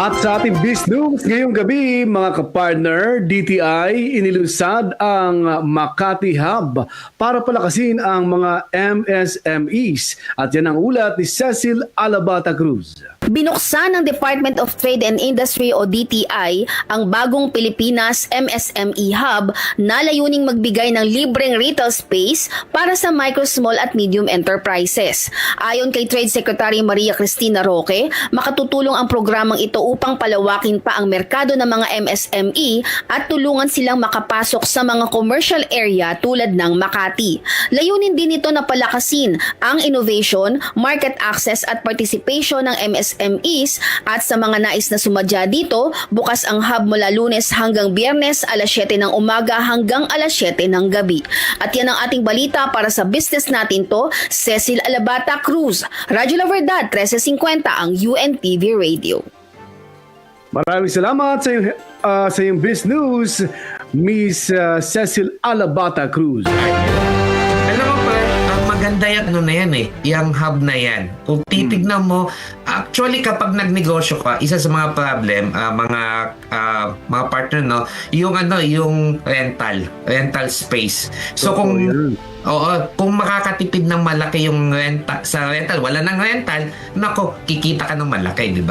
At sa ating Biz News ngayong gabi, mga kapartner, DTI inilusad ang Makati Hub para palakasin ang mga MSMEs. At yan ang ulat ni Cecil Alabata Cruz. Binuksan ng Department of Trade and Industry o DTI ang bagong Pilipinas MSME Hub na layuning magbigay ng libreng retail space para sa micro, small at medium enterprises. Ayon kay Trade Secretary Maria Cristina Roque, makatutulong ang programang ito upang palawakin pa ang merkado ng mga MSME at tulungan silang makapasok sa mga commercial area tulad ng Makati. Layunin din ito na palakasin ang innovation, market access at participation ng MSMEs at sa mga nais na sumadya dito, bukas ang hub mula lunes hanggang biyernes alas 7 ng umaga hanggang alas 7 ng gabi. At yan ang ating balita para sa business natin to, Cecil Alabata Cruz, Radyo La Verdad 1350 ang UNTV Radio. Maraming salamat sa iyong, ah, sa iyong Biz News, Miss ah, Cecil Alabata Cruz. Alam mo pa, ang maganda yan, ano na yan eh, yung hub na yan. Kung titignan mo, actually kapag nagnegosyo ka, isa sa mga problem, ah, mga ah, mga partner, no, yung ano, yung rental, rental space. So kung. Oo, kung makakatipid ng malaki yung renta sa rental, wala nang rental, nako, kikita ka ng malaki, di ba?